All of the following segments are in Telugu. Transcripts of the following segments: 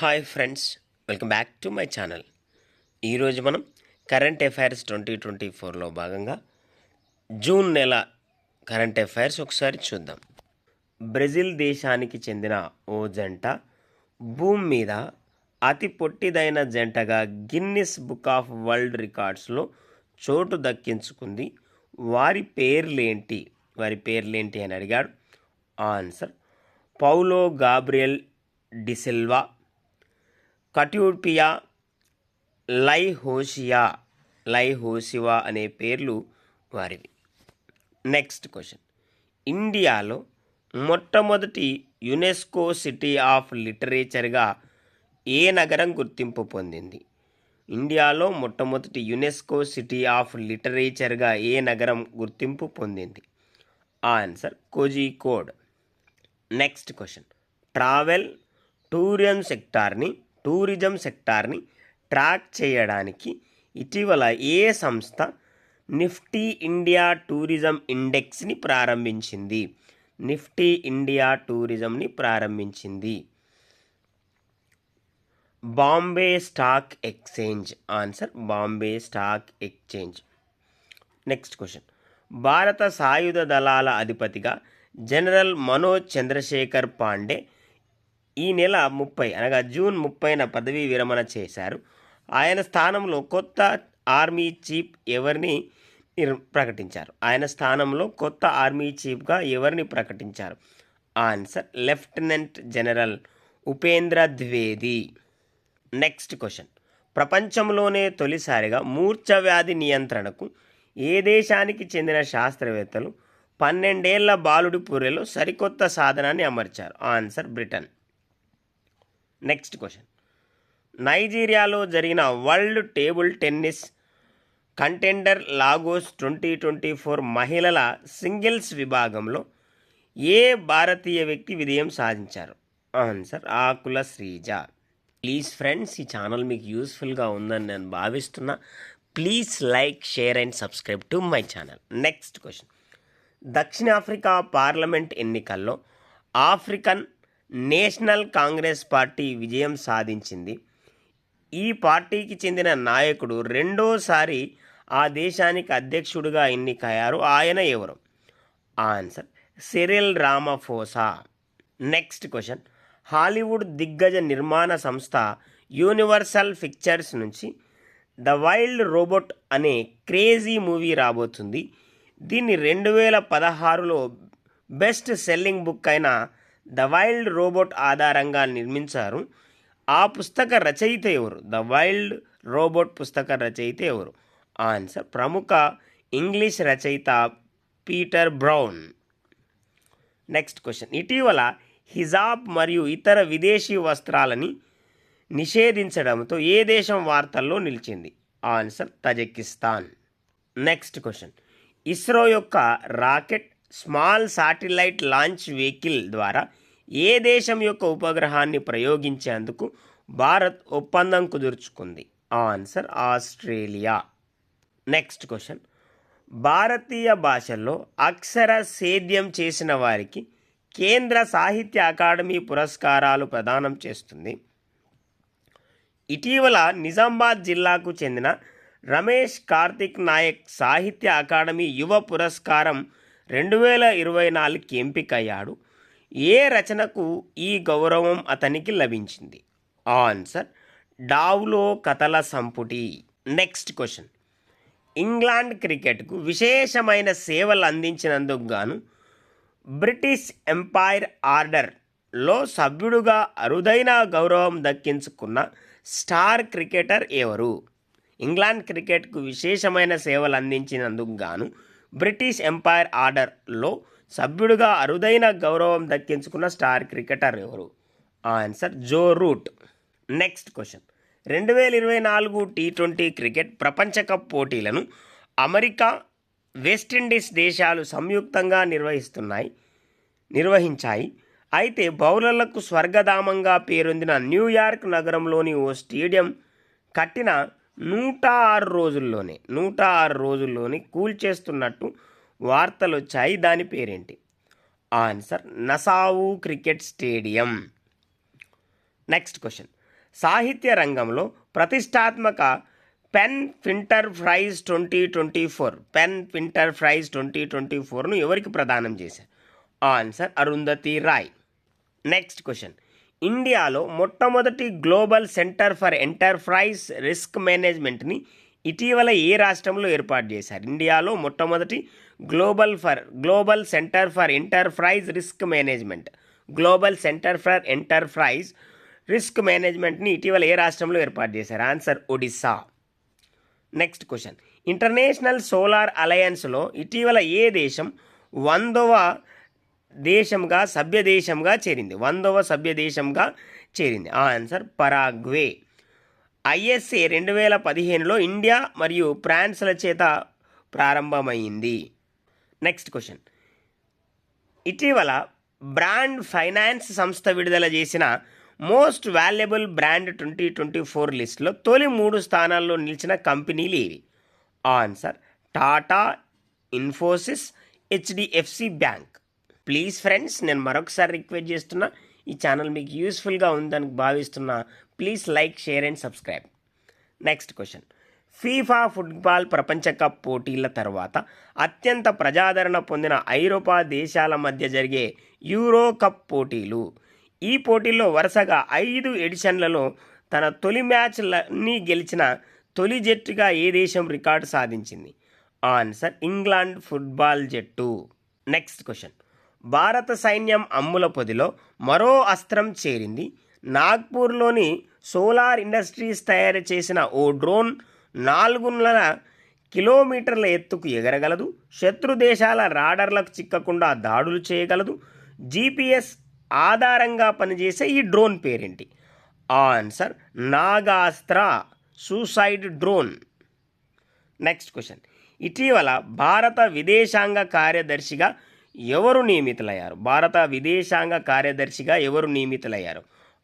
Hi friends welcome back to my channel. ఈరోజు మనం కరెంట్ అఫైర్స్ ట్వంటీ ట్వంటీ ఫోర్లో భాగంగా జూన్ నెల కరెంట్ అఫైర్స్ ఒకసారి చూద్దాం. బ్రెజిల్ దేశానికి చెందిన ఓ జంట భూమి మీద అతి పొట్టిదైన జంటగా గిన్నిస్ బుక్ ఆఫ్ వరల్డ్ రికార్డ్స్లో చోటు దక్కించుకుంది. వారి పేర్లేంటి? వారి పేర్లేంటి అని అడిగాడు. Answer Paulo Gabriel de Silva కట్యూర్పియా లైహోషియా లైహోసివా అనే పేర్లు వారివి. నెక్స్ట్ క్వశ్చన్ ఇండియాలో మొట్టమొదటి యునెస్కో సిటీ ఆఫ్ లిటరేచర్గా ఏ నగరం గుర్తింపు పొందింది? ఇండియాలో మొట్టమొదటి యునెస్కో సిటీ ఆఫ్ లిటరేచర్గా ఏ నగరం గుర్తింపు పొందింది? Answer Kozhikode. Next question travel tourism సెక్టార్ని tourism సెక్టార్ని ట్రాక్ చేయడానికి ఇటీవల ఏ సంస్థ నిఫ్టీ ఇండియా టూరిజం ఇండెక్స్ని ప్రారంభించింది? నిఫ్టీ ఇండియా టూరిజంని ప్రారంభించింది. Bombay stock exchange. Answer Bombay stock exchange. Next question. భారత సాయుధ దళాల అధిపతిగా జనరల్ మనోజ్ చంద్రశేఖర్ పాండే ఈ నెల ముప్పై అనగా జూన్ ముప్పైన పదవీ విరమణ చేశారు. ఆయన స్థానంలో కొత్త ఆర్మీ చీఫ్ ఎవరిని ప్రకటించారు. ఆయన స్థానంలో కొత్త ఆర్మీ చీఫ్గా ఎవరిని ప్రకటించారు? Answer lieutenant general Upendra Dwivedi. Next question. ప్రపంచంలోనే తొలిసారిగా మూర్ఛ వ్యాధి నియంత్రణకు ఏ దేశానికి చెందిన శాస్త్రవేత్తలు పన్నెండేళ్ళ బాలుడి పూరెలో సరికొత్త సాధనాన్ని అమర్చారు? Answer Britain. నెక్స్ట్ క్వశ్చన్ నైజీరియాలో జరిగిన world table tennis contender Lagos twenty twenty four మహిళల సింగిల్స్ విభాగంలో ఏ భారతీయ వ్యక్తి విజయం సాధించారు? Answer Akula Sreeja. Please friends ఈ ఛానల్ మీకు యూస్ఫుల్గా ఉందని నేను భావిస్తున్నా. Please like share and subscribe to my channel next question దక్షిణాఫ్రికా పార్లమెంట్ ఎన్నికల్లో ఆఫ్రికన్ నేషనల్ కాంగ్రెస్ పార్టీ విజయం సాధించింది. ఈ పార్టీకి చెందిన నాయకుడు రెండోసారి ఆ దేశానికి అధ్యక్షుడిగా ఎన్నికయ్యారు. ఆయన ఎవరు? Answer Cyril Ramaphosa. Next question Hollywood దిగ్గజ నిర్మాణ సంస్థ యూనివర్సల్ పిక్చర్స్ నుంచి ద వైల్డ్ రోబోట్ అనే క్రేజీ మూవీ రాబోతుంది. దీన్ని రెండు వేల పదహారులో బెస్ట్ సెల్లింగ్ బుక్ అయిన ద వైల్డ్ రోబోట్ ఆధారంగా నిర్మించారు. ఆ పుస్తక రచయిత ఎవరు? ద వైల్డ్ రోబోట్ పుస్తక రచయిత ఎవరు? ఆన్సర్ ప్రముఖ ఇంగ్లీష్ రచయిత పీటర్ బ్రౌన్. Next question. ఇటీవల హిజాబ్ మరియు ఇతర విదేశీ వస్త్రాలని నిషేధించడంతో ఏ దేశం వార్తల్లో నిలిచింది? Answer Tajikistan. Next question. ISRO యొక్క rocket small satellite launch vehicle ద్వారా ఏ దేశం యొక్క ఉపగ్రహాన్ని ప్రయోగించేందుకు భారత్ ఒప్పందం కుదుర్చుకుంది? Answer Australia. Next question. భారతీయ భాషల్లో అక్షర సేద్యం చేసిన వారికి కేంద్ర సాహిత్య అకాడమీ పురస్కారాలు ప్రదానం చేస్తుంది. ఇటీవల నిజామాబాద్ జిల్లాకు చెందిన రమేష్ కార్తిక్ నాయక్ సాహిత్య అకాడమీ యువ పురస్కారం రెండు వేల ఇరవై నాలుగుకి ఎంపికయ్యాడు. ఏ రచనకు ఈ గౌరవం అతనికి లభించింది? ఆన్సర్ డావులో కథల సంపుటి. Next question. ఇంగ్లాండ్ క్రికెట్కు విశేషమైన సేవలు అందించినందుకు గాను బ్రిటిష్ ఎంపైర్ ఆర్డర్లో సభ్యుడుగా అరుదైన గౌరవం దక్కించుకున్న స్టార్ క్రికెటర్ ఎవరు? ఇంగ్లాండ్ క్రికెట్కు విశేషమైన సేవలు అందించినందుకు గాను బ్రిటిష్ ఎంపైర్ ఆర్డర్లో సభ్యుడిగా అరుదైన గౌరవం దక్కించుకున్న స్టార్ క్రికెటర్ ఎవరు? Answer Joe Root. Next question. రెండు వేల ఇరవై నాలుగు టీ ట్వంటీ క్రికెట్ ప్రపంచ కప్ పోటీలను అమెరికా వెస్టిండీస్ దేశాలు సంయుక్తంగా నిర్వహిస్తున్నాయి నిర్వహించాయి. అయితే బౌలర్లకు స్వర్గధామంగా పేరొందిన న్యూయార్క్ నగరంలోని ఓ స్టేడియం కట్టిన నూట ఆరు రోజుల్లోనే నూట ఆరు రోజుల్లోనే కూల్చేస్తున్నట్టు వార్తలు వచ్చాయి దాని పేరేంటి? Answer Nassau cricket stadium. Next question. సాహిత్య రంగంలో ప్రతిష్టాత్మక PEN Pinter prize twenty twenty four. PEN Pinter prize twenty twenty ఫోర్ను ఎవరికి ప్రదానం చేశారు? Answer Arundhati Roy. Next question. ఇండియాలో మొట్టమొదటి global centre for enterprise risk మేనేజ్మెంట్ని ఇటీవల ఏ రాష్ట్రంలో ఏర్పాటు చేశారు? ఇండియాలో మొట్టమొదటి global for global centre for enterprise risk management global centre for enterprise risk మేనేజ్మెంట్ని ఇటీవల ఏ రాష్ట్రంలో ఏర్పాటు చేశారు? Answer Odisha next question international solar అలయన్స్లో ఇటీవల ఏ దేశం వందవ దేశంగా సభ్య దేశంగా చేరింది? వందవ సభ్య దేశంగా చేరింది. ఆ ఆన్సర్ పరాగ్వే ఐఎస్ఏ రెండు వేల పదిహేనులో ఇండియా మరియు ఫ్రాన్స్ల చేత ప్రారంభమైంది. నెక్స్ట్ క్వశ్చన్ ఇటీవల బ్రాండ్ ఫైనాన్స్ సంస్థ విడుదల చేసిన most valuable brand twenty twenty four లిస్ట్లో తొలి మూడు స్థానాల్లో నిలిచిన కంపెనీలు ఏవి? Answer Tata Infosys HDFC bank. Please friends నేను మరొకసారి రిక్వెస్ట్ చేస్తున్నా ఈ ఛానల్ మీకు యూస్ఫుల్గా ఉందని భావిస్తున్నా. Please like share and subscribe. Next question FIFA football ప్రపంచ కప్ పోటీల తర్వాత అత్యంత ప్రజాదరణ పొందిన ఐరోపా దేశాల మధ్య జరిగే యూరో కప్ పోటీలు. ఈ పోటీల్లో వరుసగా ఐదు ఎడిషన్లలో తన తొలి మ్యాచ్లన్నీ గెలిచిన తొలి జట్టుగా ఏ దేశం రికార్డు సాధించింది? ఆన్సర్ ఇంగ్లాండ్ ఫుట్బాల్ జట్టు. Next question. భారత సైన్యం అమ్ముల పొదిలో మరో అస్త్రం చేరింది. నాగ్పూర్లోని సోలార్ ఇండస్ట్రీస్ తయారు చేసిన ఓ డ్రోన్ నాలుగున్నర కిలోమీటర్ల ఎత్తుకు ఎగరగలదు. శత్రు దేశాల రాడర్లకు చిక్కకుండా దాడులు చేయగలదు. జీపీఎస్ ఆధారంగా పనిచేసే ఈ డ్రోన్ పేరేంటి? Answer Nagastra suicide drone. Next question. ఇటీవల భారత విదేశాంగ కార్యదర్శిగా ఎవరు నియమితులయ్యారు? భారత విదేశాంగ కార్యదర్శిగా ఎవరు నియమితులయ్యారు?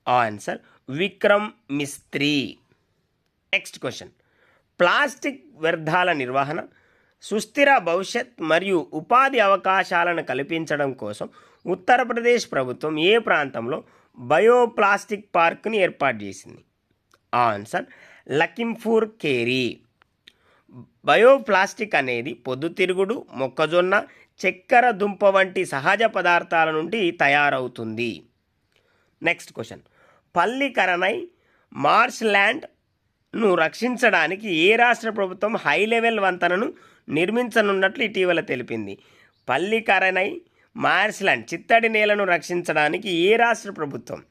Answer Vikram Misri. Next question. Plastic వ్యర్థాల నిర్వహణ సుస్థిర భవిష్యత్ మరియు ఉపాధి అవకాశాలను కల్పించడం కోసం ఉత్తరప్రదేశ్ ప్రభుత్వం ఏ ప్రాంతంలో బయోప్లాస్టిక్ పార్క్ని ఏర్పాటు చేసింది? Answer Lakhimpur Carey. బయోప్లాస్టిక్ అనేది పొద్దుతిరుగుడు మొక్కజొన్న చక్కెర దుంప వంటి సహజ పదార్థాల నుండి తయారవుతుంది. Next question. పల్లికరనై మార్ష్ ను రక్షించడానికి ఏ రాష్ట్ర ప్రభుత్వం హై లెవెల్ వంతెనను నిర్మించనున్నట్లు ఇటీవల తెలిపింది. పల్లికరనై మార్స్లాండ్ చిత్తడి నేలను రక్షించడానికి ఏ రాష్ట్ర ప్రభుత్వం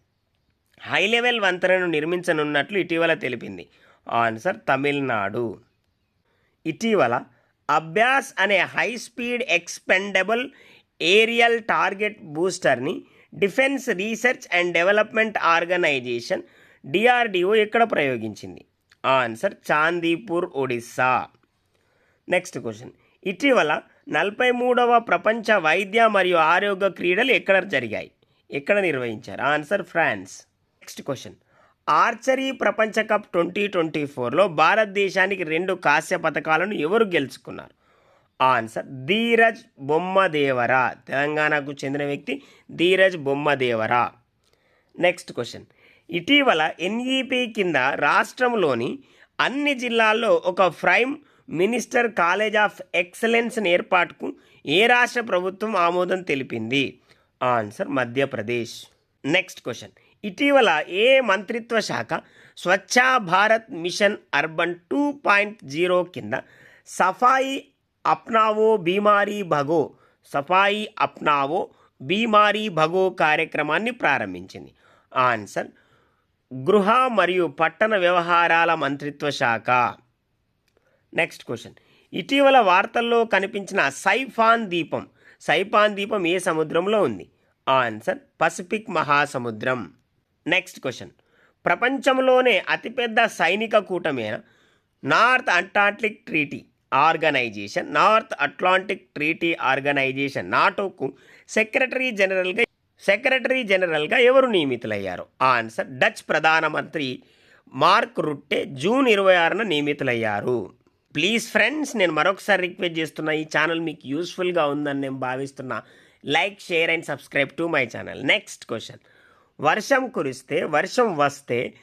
హై లెవెల్ వంతెనను నిర్మించనున్నట్లు ఇటీవల తెలిపింది. ఆన్సర్ తమిళనాడు. ఇటీవల అభ్యాస్ అనే high speed expendable aerial target బూస్టర్ని defence research and development organisation DRDO ఎక్కడ ప్రయోగించింది. Answer Chandipur Odisha next question. ఇటీవల నలభై మూడవ ప్రపంచ వైద్య మరియు ఆరోగ్య క్రీడలు ఎక్కడ జరిగాయి? ఎక్కడ నిర్వహించారు? Answer France. Next question. Archery ప్రపంచ కప్ ట్వంటీ ట్వంటీ ఫోర్లో భారతదేశానికి రెండు కాస్య పథకాలను ఎవరు గెలుచుకున్నారు? ఆన్సర్ ధీరజ్ బొమ్మదేవరా. తెలంగాణకు చెందిన వ్యక్తి ధీరజ్ బొమ్మదేవరా. Next question. ఇటీవల ఎన్ఈపి కింద రాష్ట్రంలోని అన్ని జిల్లాల్లో ఒక prime minister college of excellence ఏర్పాటుకు ఏ రాష్ట్ర ప్రభుత్వం ఆమోదం తెలిపింది? ఆన్సర్ మధ్యప్రదేశ్. Next question. ఇటీవల ఏ మంత్రిత్వ శాఖ Swachh Bharat mission urban two point zero కింద సఫాయి అప్నావో బీమారీ భగో సఫాయి అప్నావో బీమారీ భగో కార్యక్రమాన్ని ప్రారంభించింది? ఆన్సర్ గృహ మరియు పట్టణ వ్యవహారాల మంత్రిత్వ శాఖ. నెక్స్ట్ క్వశ్చన్ ఇటీవల వార్తల్లో కనిపించిన సైఫాన్ దీపం. సైఫాన్ దీపం ఏ సముద్రంలో ఉంది? ఆన్సర్ పసిఫిక్ మహాసముద్రం నెక్స్ట్ క్వశ్చన్ ప్రపంచంలోనే అతిపెద్ద సైనిక కూటమైన? North Atlantic Treaty Organisation North Atlantic Treaty Organisation నాటోకు secretary జనరల్గా సెక్రటరీ జనరల్గా ఎవరు నియమితులయ్యారు? ఆన్సర్ డచ్ ప్రధానమంత్రి మార్క్ రుట్టే జూన్ ఇరవై ఆరున నియమితులయ్యారు. ప్లీజ్ ఫ్రెండ్స్ నేను మరొకసారి రిక్వెస్ట్ చేస్తున్నా ఈ ఛానల్ మీకు యూస్ఫుల్గా ఉందని నేను భావిస్తున్నా. Like share and subscribe to my channel. Next question. వర్షం కురిస్తే వర్షం వస్తే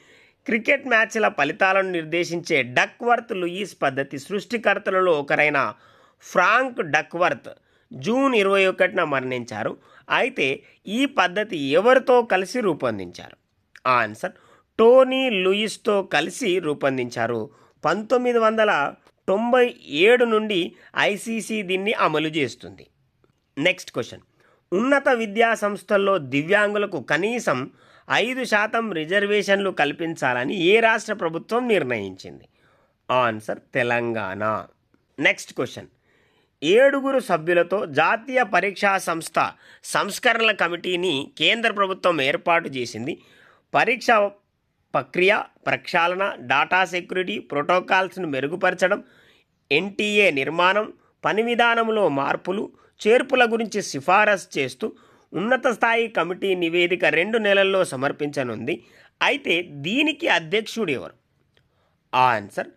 క్రికెట్ మ్యాచ్ల ఫలితాలను నిర్దేశించే డక్వర్త్ లూయిస్ పద్ధతి సృష్టికర్తలలో ఒకరైన ఫ్రాంక్ డక్వర్త్ జూన్ ఇరవై ఒకటిన మరణించారు. అయితే ఈ పద్ధతి ఎవరితో కలిసి రూపొందించారు? ఆన్సర్ టోనీ లూయిస్తో కలిసి రూపొందించారు. పంతొమ్మిది వందల తొంభై ఏడు నుండి ఐసీసీ దీన్ని అమలు చేస్తుంది. Next question. ఉన్నత విద్యా సంస్థల్లో దివ్యాంగులకు కనీసం ఐదు శాతం రిజర్వేషన్లు కల్పించాలని ఏ రాష్ట్ర ప్రభుత్వం నిర్ణయించింది? ఆన్సర్ తెలంగాణ. Next question. ఏడుగురు సభ్యులతో జాతీయ పరీక్షా సంస్థ సంస్కరణల కమిటీని కేంద్ర ప్రభుత్వం ఏర్పాటు చేసింది. పరీక్ష ప్రక్రియ ప్రక్షాళన డాటా సెక్యూరిటీ ప్రోటోకాల్స్ను మెరుగుపరచడం ఎన్టీఏ నిర్మాణం పని విధానంలో మార్పులు చేర్పుల గురించి సిఫారసు చేస్తూ ఉన్నత స్థాయి కమిటీ నివేదిక రెండు నెలల్లో సమర్పించనుంది. అయితే దీనికి అధ్యక్షుడు ఎవరు? ఆన్సర్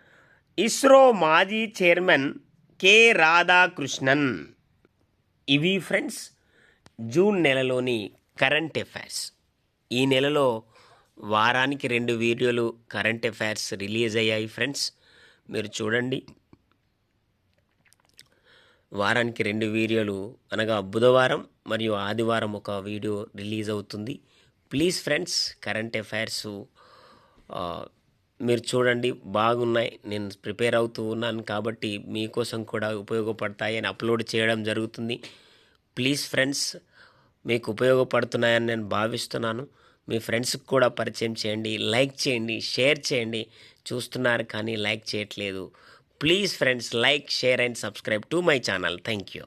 ఇస్రో మాజీ చైర్మన్ కె రాధాకృష్ణన్. ఇవి ఫ్రెండ్స్ జూన్ నెలలోని కరెంట్ అఫైర్స్. ఈ నెలలో వారానికి రెండు వీడియోలు కరెంట్ అఫైర్స్ రిలీజ్ అయ్యాయి ఫ్రెండ్స్. మీరు చూడండి. వారానికి రెండు వీడియోలు అనగా బుధవారం మరియు ఆదివారం ఒక వీడియో రిలీజ్ అవుతుంది. ప్లీజ్ ఫ్రెండ్స్ కరెంట్ అఫైర్స్ మీరు చూడండి బాగున్నాయి. నేను ప్రిపేర్ అవుతూ ఉన్నాను కాబట్టి మీకోసం కూడా ఉపయోగపడతాయి అని అప్లోడ్ చేయడం జరుగుతుంది. ప్లీజ్ ఫ్రెండ్స్ మీకు ఉపయోగపడుతున్నాయని నేను భావిస్తున్నాను. మీ ఫ్రెండ్స్కి కూడా పరిచయం చేయండి లైక్ చేయండి షేర్ చేయండి. చూస్తున్నారు కానీ లైక్ చేయట్లేదు. Please friends like share and subscribe to my channel. Thank you